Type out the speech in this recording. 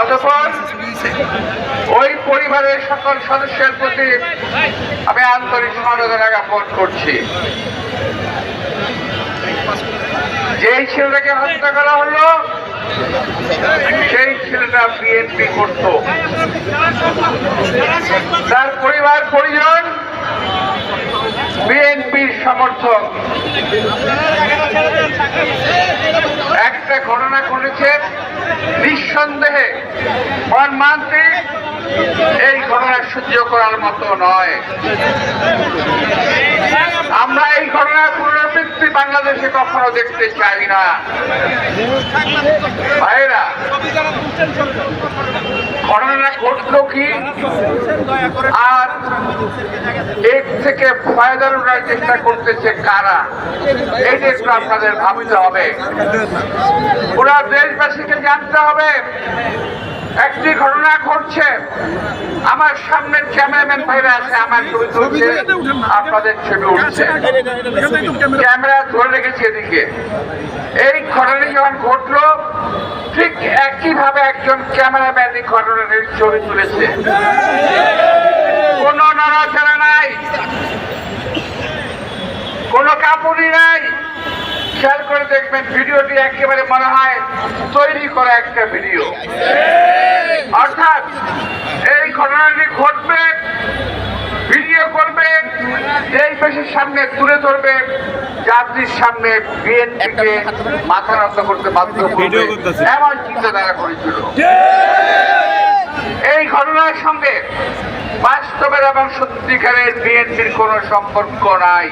অতঃপর ওই পরিবারের সকল সদস্যের প্রতি আমি আন্তরিক সমবেদনা জ্ঞাপন করছি। যেই ছেলেটাকে হত্যা করা হলো, সেই ছেলেটা বিএনপি করত। তার পরিবার পরিজন বিএনপির সমর্থক। একটা ঘটনা ঘটেছে। নিঃসন্দেহে মর্মান্তিক এই ঘটনা সহ্য করার মতো নয়। আমরা এই ঘটনার পুনরাবৃত্তি বাংলাদেশে কখনো দেখতে চাই না। ভাইরা ঘটনাটা ঘটলো কি? আর এর থেকে ফায়দার লুটার চেষ্টা করতেছে কারা? এটা একটু আপনাদের ভাবতে হবে। ওরা দেশবাসীকে জানতে হবে। একটি ঘটনা ঘটছে। আমার সামনের ক্যামেরাম্যান ভাইরা আছে আমার ছবি তুলছে। আপনাদের ছবি উঠছে। ক্যামেরা ধরে রেখেছে এদিকে। এই ঘটনা যখন ঘটলো ঠিক একইভাবে একজন ক্যামেরাম্যান এই ঘটনাটির ছবি তুলেছে। কোনো নড়াচড়া নাই। কোনো কাপড়ই নাই। দেখবেন ভিডিওটি একেবারে মনে হয় তৈরি করা একটা ভিডিও। অর্থাৎ এই ঘটনাটি ঘটবে ভিডিও করবে এই পেশের সামনে তুলে ধরবে যাত্রীর সামনে বিএনপিকে মাথা নত করতে বাধ্য করবে এমন চিন্তাধারা করেছিল। এই ঘটনার সঙ্গে বাস্তবের এবং সত্যিকারের বিএনপির কোনো সম্পর্ক নাই।